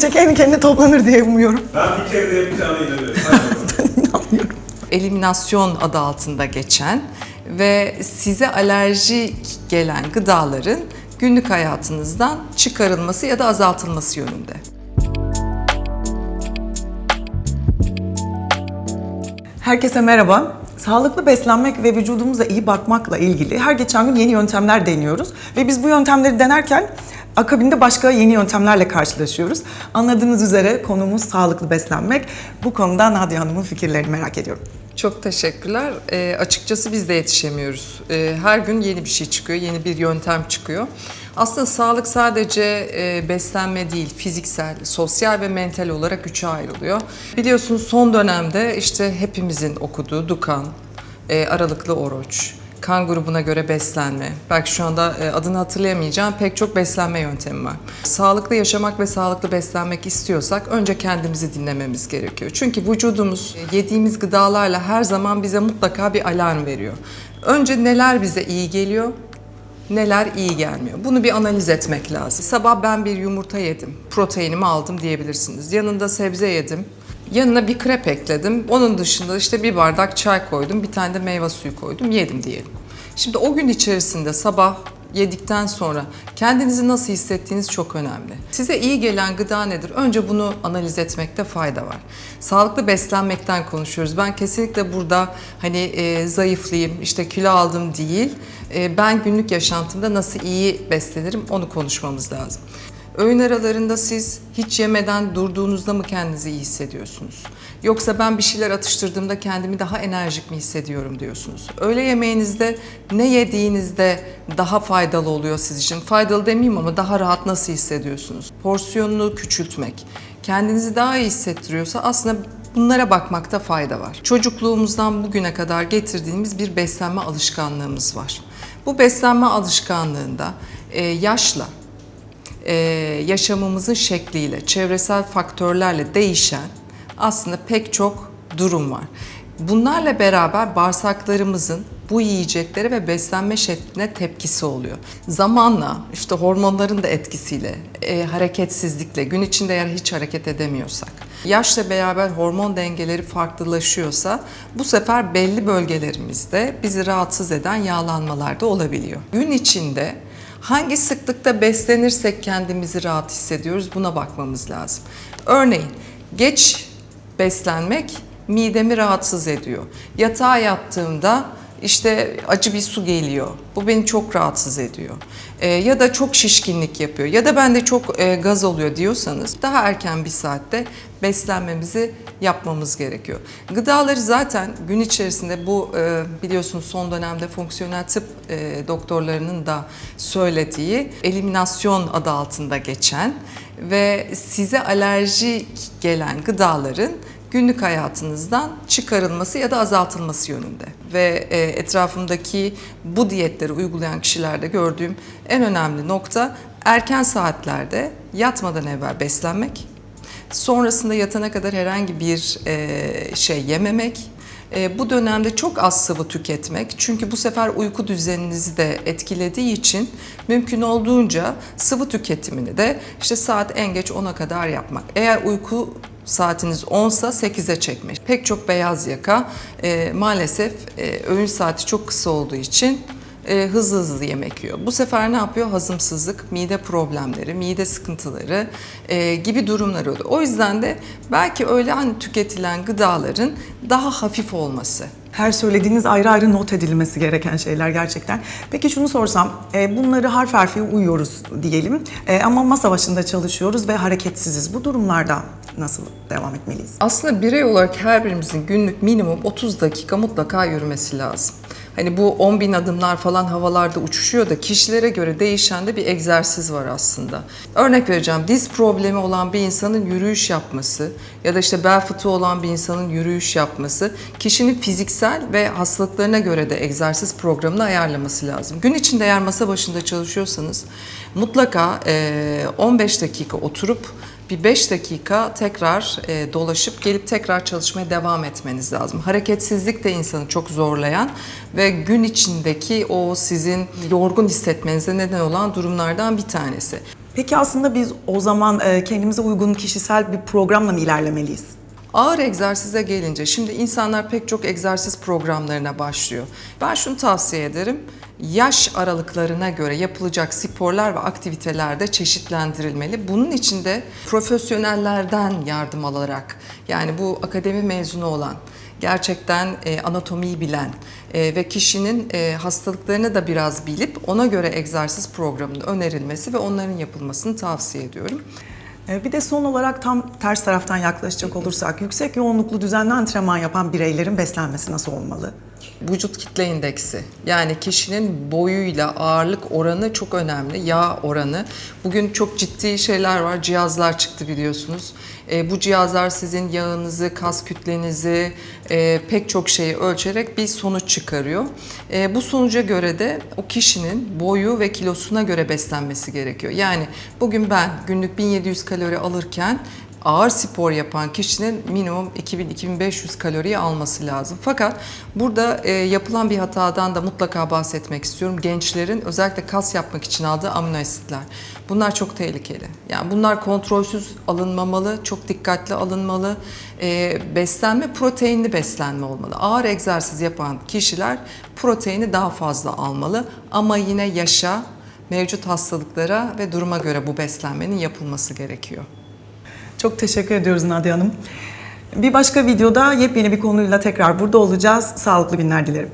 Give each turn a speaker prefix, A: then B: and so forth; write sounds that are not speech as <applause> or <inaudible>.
A: gelince kendi kendine toplanır diye umuyorum.
B: Ben bir kere de yapacağına inanıyorum. <laughs>
A: İnanmıyorum.
C: eliminasyon adı altında geçen ve size alerji gelen gıdaların günlük hayatınızdan çıkarılması ya da azaltılması yönünde.
A: Herkese merhaba. Sağlıklı beslenmek ve vücudumuza iyi bakmakla ilgili her geçen gün yeni yöntemler deniyoruz. Ve biz bu yöntemleri denerken akabinde başka yeni yöntemlerle karşılaşıyoruz. Anladığınız üzere konumuz sağlıklı beslenmek. Bu konuda Nadia Hanım'ın fikirlerini merak ediyorum.
C: Çok teşekkürler. Ee, açıkçası biz de yetişemiyoruz. Ee, her gün yeni bir şey çıkıyor, yeni bir yöntem çıkıyor. Aslında sağlık sadece e, beslenme değil, fiziksel, sosyal ve mental olarak üçe ayrılıyor. Biliyorsunuz son dönemde işte hepimizin okuduğu Dukan, e, aralıklı oruç, kan grubuna göre beslenme. Belki şu anda e, adını hatırlayamayacağım pek çok beslenme yöntemi var. Sağlıklı yaşamak ve sağlıklı beslenmek istiyorsak önce kendimizi dinlememiz gerekiyor. Çünkü vücudumuz e, yediğimiz gıdalarla her zaman bize mutlaka bir alarm veriyor. Önce neler bize iyi geliyor, neler iyi gelmiyor. Bunu bir analiz etmek lazım. Sabah ben bir yumurta yedim, proteinimi aldım diyebilirsiniz. Yanında sebze yedim, yanına bir krep ekledim. Onun dışında işte bir bardak çay koydum, bir tane de meyve suyu koydum, yedim diyelim. Şimdi o gün içerisinde sabah yedikten sonra kendinizi nasıl hissettiğiniz çok önemli. Size iyi gelen gıda nedir? Önce bunu analiz etmekte fayda var. Sağlıklı beslenmekten konuşuyoruz. Ben kesinlikle burada hani e, zayıflayayım, işte kilo aldım değil. E, ben günlük yaşantımda nasıl iyi beslenirim onu konuşmamız lazım. Öğün aralarında siz hiç yemeden durduğunuzda mı kendinizi iyi hissediyorsunuz? Yoksa ben bir şeyler atıştırdığımda kendimi daha enerjik mi hissediyorum diyorsunuz? Öğle yemeğinizde ne yediğinizde daha faydalı oluyor siz için? Faydalı demeyeyim ama daha rahat nasıl hissediyorsunuz? Porsiyonunu küçültmek, kendinizi daha iyi hissettiriyorsa aslında bunlara bakmakta fayda var. Çocukluğumuzdan bugüne kadar getirdiğimiz bir beslenme alışkanlığımız var. Bu beslenme alışkanlığında e, yaşla, e, yaşamımızın şekliyle, çevresel faktörlerle değişen aslında pek çok durum var. Bunlarla beraber bağırsaklarımızın bu yiyeceklere ve beslenme şekline tepkisi oluyor. Zamanla işte hormonların da etkisiyle, e, hareketsizlikle, gün içinde eğer hiç hareket edemiyorsak, yaşla beraber hormon dengeleri farklılaşıyorsa bu sefer belli bölgelerimizde bizi rahatsız eden yağlanmalar da olabiliyor. Gün içinde hangi sıklıkta beslenirsek kendimizi rahat hissediyoruz buna bakmamız lazım. Örneğin geç beslenmek midemi rahatsız ediyor. Yatağa yattığımda işte acı bir su geliyor. Bu beni çok rahatsız ediyor. Ee, ya da çok şişkinlik yapıyor. Ya da bende çok e, gaz oluyor diyorsanız daha erken bir saatte beslenmemizi yapmamız gerekiyor. Gıdaları zaten gün içerisinde bu e, biliyorsunuz son dönemde fonksiyonel tıp e, doktorlarının da söylediği eliminasyon adı altında geçen ve size alerji gelen gıdaların günlük hayatınızdan çıkarılması ya da azaltılması yönünde. Ve e, etrafımdaki bu diyetleri uygulayan kişilerde gördüğüm en önemli nokta erken saatlerde yatmadan evvel beslenmek, sonrasında yatana kadar herhangi bir e, şey yememek, e, bu dönemde çok az sıvı tüketmek çünkü bu sefer uyku düzeninizi de etkilediği için mümkün olduğunca sıvı tüketimini de işte saat en geç 10'a kadar yapmak. Eğer uyku saatiniz 10'sa 8'e çekmek. Pek çok beyaz yaka e, maalesef e, öğün saati çok kısa olduğu için e, hızlı hızlı yemek yiyor. Bu sefer ne yapıyor? Hazımsızlık, mide problemleri, mide sıkıntıları e, gibi durumlar oluyor. O yüzden de belki öğlen tüketilen gıdaların daha hafif olması.
A: Her söylediğiniz ayrı ayrı not edilmesi gereken şeyler gerçekten. Peki şunu sorsam, e, bunları harf harfi uyuyoruz diyelim E, ama masa başında çalışıyoruz ve hareketsiziz. Bu durumlarda nasıl devam etmeliyiz?
C: Aslında birey olarak her birimizin günlük minimum 30 dakika mutlaka yürümesi lazım. Hani bu 10 bin adımlar falan havalarda uçuşuyor da kişilere göre değişen de bir egzersiz var aslında. Örnek vereceğim diz problemi olan bir insanın yürüyüş yapması ya da işte bel fıtığı olan bir insanın yürüyüş yapması kişinin fiziksel ve hastalıklarına göre de egzersiz programını ayarlaması lazım. Gün içinde eğer masa başında çalışıyorsanız mutlaka eee, 15 dakika oturup bir 5 dakika tekrar e, dolaşıp gelip tekrar çalışmaya devam etmeniz lazım. Hareketsizlik de insanı çok zorlayan ve gün içindeki o sizin yorgun hissetmenize neden olan durumlardan bir tanesi.
A: Peki aslında biz o zaman e, kendimize uygun kişisel bir programla mı ilerlemeliyiz?
C: Ağır egzersize gelince şimdi insanlar pek çok egzersiz programlarına başlıyor. Ben şunu tavsiye ederim. Yaş aralıklarına göre yapılacak sporlar ve aktiviteler de çeşitlendirilmeli. Bunun için de profesyonellerden yardım alarak yani bu akademi mezunu olan gerçekten e, anatomiyi bilen e, ve kişinin e, hastalıklarını da biraz bilip ona göre egzersiz programının önerilmesi ve onların yapılmasını tavsiye ediyorum.
A: Bir de son olarak tam ters taraftan yaklaşacak olursak yüksek yoğunluklu düzenli antrenman yapan bireylerin beslenmesi nasıl olmalı?
C: Vücut kitle indeksi yani kişinin boyuyla ağırlık oranı çok önemli. Yağ oranı. Bugün çok ciddi şeyler var. Cihazlar çıktı biliyorsunuz. E, bu cihazlar sizin yağınızı, kas kütlenizi, e, pek çok şeyi ölçerek bir sonuç çıkarıyor. E, bu sonuca göre de o kişinin boyu ve kilosuna göre beslenmesi gerekiyor. Yani bugün ben günlük 1700 kalori alırken ağır spor yapan kişinin minimum 2000-2500 kaloriyi alması lazım. Fakat burada e, yapılan bir hatadan da mutlaka bahsetmek istiyorum. Gençlerin özellikle kas yapmak için aldığı amino asitler. Bunlar çok tehlikeli. Yani bunlar kontrolsüz alınmamalı, çok dikkatli alınmalı. E, beslenme proteinli beslenme olmalı. Ağır egzersiz yapan kişiler proteini daha fazla almalı ama yine yaşa, mevcut hastalıklara ve duruma göre bu beslenmenin yapılması gerekiyor.
A: Çok teşekkür ediyoruz Nadia Hanım. Bir başka videoda yepyeni bir konuyla tekrar burada olacağız. Sağlıklı günler dilerim.